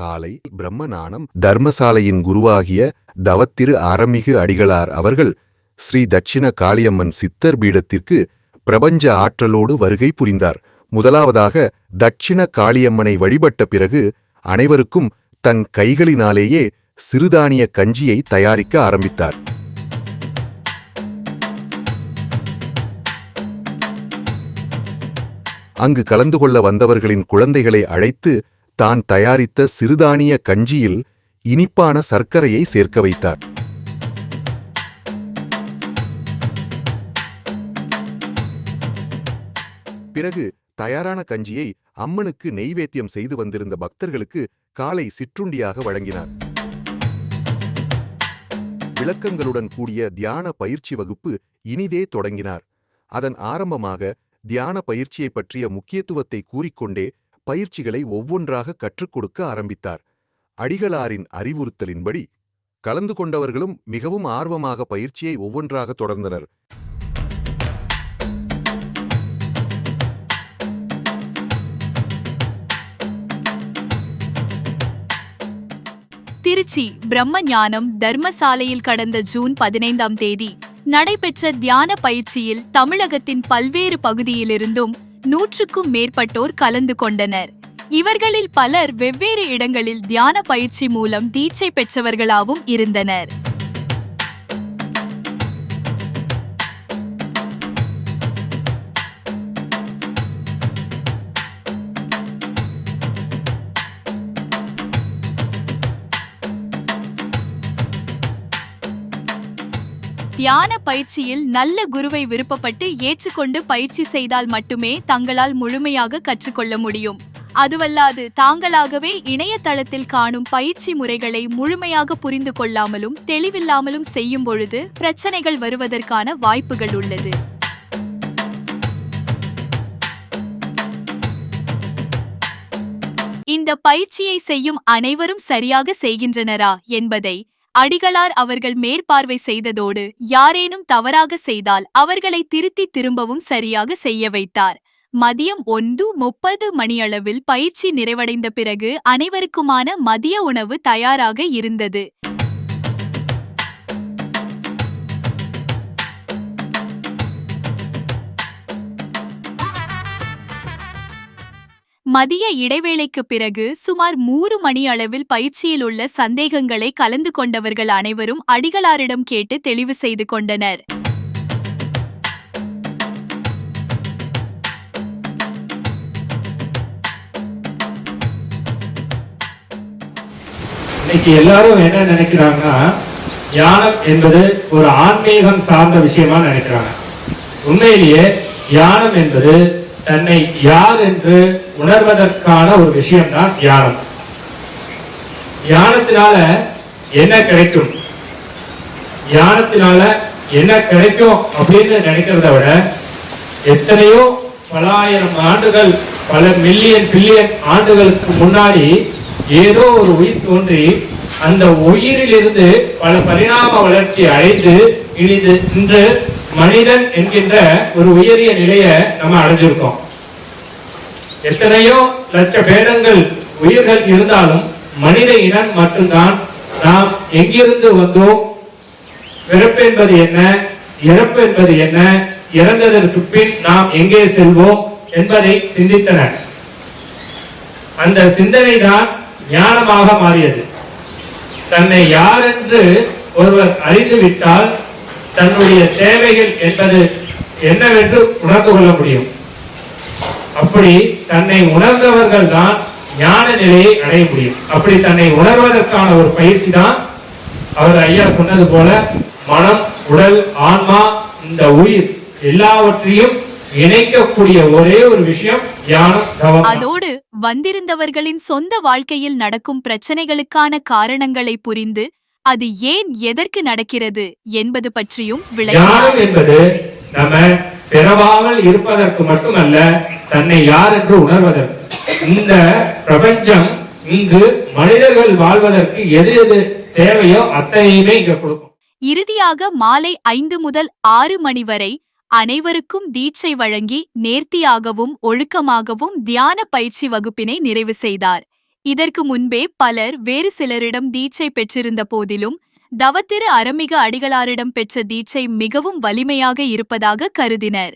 காலை பிரம்மநானம் தர்மசாலையின் குருவாகிய தவத்திரு அறமிகு அடிகளார் அவர்கள் ஸ்ரீ தட்சிண காளியம்மன் சித்தர் பீடத்திற்கு பிரபஞ்ச ஆற்றலோடு வருகை புரிந்தார். முதலாவதாக தட்சிண காளியம்மனை வழிபட்ட பிறகு அனைவருக்கும் தன் கைகளினாலேயே சிறுதானிய கஞ்சியை தயாரிக்க ஆரம்பித்தார். அங்கு கலந்து கொள்ள வந்தவர்களின் குழந்தைகளை அழைத்து தான் தயாரித்த சிறுதானிய கஞ்சியில் இனிப்பான சர்க்கரையை சேர்க்க வைத்தார். பிறகு தயாரான கஞ்சியை அம்மனுக்கு நெய்வேத்தியம் செய்து வந்திருந்த பக்தர்களுக்கு காலை சிற்றுண்டியாக வழங்கினார். விளக்கங்களுடன் கூடிய தியான பயிற்சி வகுப்பு இனிதே தொடங்கினார். அதன் ஆரம்பமாக தியான பயிற்சியை பற்றிய முக்கியத்துவத்தை கூறிக்கொண்டே பயிற்சிகளை ஒவ்வொன்றாக கற்றுக் கொடுக்க ஆரம்பித்தார். அடிகளாரின் அறிவுறுத்தலின்படி கலந்து கொண்டவர்களும் மிகவும் ஆர்வமாக பயிற்சியை ஒவ்வொன்றாக தொடர்ந்தனர். திருச்சி பிரம்ம ஞானம் தர்மசாலையில் கடந்த ஜூன் பதினைந்தாம் தேதி நடைபெற்ற தியான பயிற்சியில் தமிழகத்தின் பல்வேறு பகுதியிலிருந்தும் நூற்றுக்கும் மேற்பட்டோர் கலந்து கொண்டனர். இவர்களில் பலர் வெவ்வேறு இடங்களில் தியான பயிற்சி மூலம் தீட்சை பெற்றவர்களாகவும் இருந்தனர். தியான பயிற்சியில் நல்ல குருவை விருப்பப்பட்டு ஏற்றுக்கொண்டு பயிற்சி செய்தால் மட்டுமே தங்களால் முழுமையாக கற்றுக்கொள்ள முடியும். அதுவல்லாது தாங்களாகவே இணையதளத்தில் காணும் பயிற்சி முறைகளை முழுமையாக புரிந்து கொள்ளாமலும் தெளிவில்லாமலும் செய்யும் பொழுது பிரச்சனைகள் வருவதற்கான வாய்ப்புகள் உள்ளது. இந்த பயிற்சியை செய்யும் அனைவரும் சரியாக செய்கின்றனரா என்பதை அடிகளார் அவர்கள் மேற்பார்வை செய்ததோடு யாரேனும் தவறாக செய்தால் அவர்களை திருத்தி திரும்பவும் சரியாக செய்ய வைத்தார். மதியம் ஒன்று முப்பது மணியளவில் பயிற்சி நிறைவடைந்த பிறகு அனைவருக்குமான மதிய உணவு தயாராக இருந்தது. மதிய இடைவேளைக்கு பிறகு சுமார் மூறு மணி அளவில் பயிற்சியில் உள்ள சந்தேகங்களை கலந்து கொண்டவர்கள் அனைவரும் அடிகளாரிடம் கேட்டு தெளிவு செய்து கொண்டனர். இன்னைக்கு எல்லாரும் என்ன நினைக்கிறாங்கன்னா ஞானம் என்பது ஒரு ஆன்மீகம் சார்ந்த விஷயமா நினைக்கிறாங்க. உண்மையிலேயே ஞானம் என்பது தன்னை யார் என்று உணர்வதற்கான ஒரு விஷயம்தான் தியானம் தியானத்தினால என்ன கிடைக்கும்? தியானத்தினால என்ன கிடைக்கும் அப்படின்னு நினைக்கிறத விட எத்தனையோ பலாயிரம் ஆண்டுகள் பல மில்லியன் பில்லியன் ஆண்டுகளுக்கு முன்னாடி ஏதோ ஒரு உயிர் தோன்றி அந்த உயிரிலிருந்து பல பரிணாம வளர்ச்சி அடைந்து இனிது இன்று மனிதன் என்கின்ற ஒரு உயரிய நிலையை நம்ம அடைஞ்சிருக்கோம். எத்தனையோ லட்ச பேதங்கள் உயிர்கள் இருந்தாலும் மனித இனம் மட்டும்தான் நாம் எங்கிருந்து வந்தோம் பிறப்பு என்பது என்ன இறப்பு என்பது என்ன இறந்ததற்கு பின் நாம் எங்கே செல்வோம் என்பதை சிந்தித்தனர். அந்த சிந்தனை தான் ஞானமாக மாறியது. தன்னை யார் என்று ஒருவர் அறிந்துவிட்டால் தன்னுடைய தேவைகள் என்பது என்னவென்று உணர்ந்து கொள்ள முடியும். அப்படி தன்னை உணர்ந்தவர்கள் தான் ஞான நிலையை அடைய முடியும். அப்படி தன்னை உணர்வதற்கான ஒரு பயிற்சி தான் அவர் ஐயா சொன்னது போல மனம் உடல் ஆன்மா இந்த உயிர் எல்லாவற்றையும் இணைக்கக்கூடிய ஒரே ஒரு விஷயம் தியானம் அதோடு வந்திருந்தவர்களின் சொந்த வாழ்க்கையில் நடக்கும் பிரச்சனைகளுக்கான காரணங்களை புரிந்து அது ஏன் எதற்கு நடக்கிறது என்பது பற்றியும் விளக்கினார் என்பது நம்ம பிறவாமல் இருப்பதற்கு மட்டுமல்ல தன்னை யார் என்று உணர்வதற்கு. இந்த பிரபஞ்சம் இங்கு மனிதர்கள் வாழ்வதற்கு எது எது தேவையோ அத்தனையுமே இங்க கொடுக்கும். இறுதியாக மாலை ஐந்து முதல் ஆறு மணி வரை அனைவருக்கும் தீட்சை வழங்கி நேர்த்தியாகவும் ஒழுக்கமாகவும் தியான பயிற்சி வகுப்பினை நிறைவு செய்தார். இதற்கு முன்பே பலர் வேறு சிலரிடம் தீட்சை பெற்றிருந்த போதிலும் தவத்திரு அரமிக அடிகளாரிடம் பெற்ற தீட்சை மிகவும் வலிமையாக இருப்பதாக கருதினர்.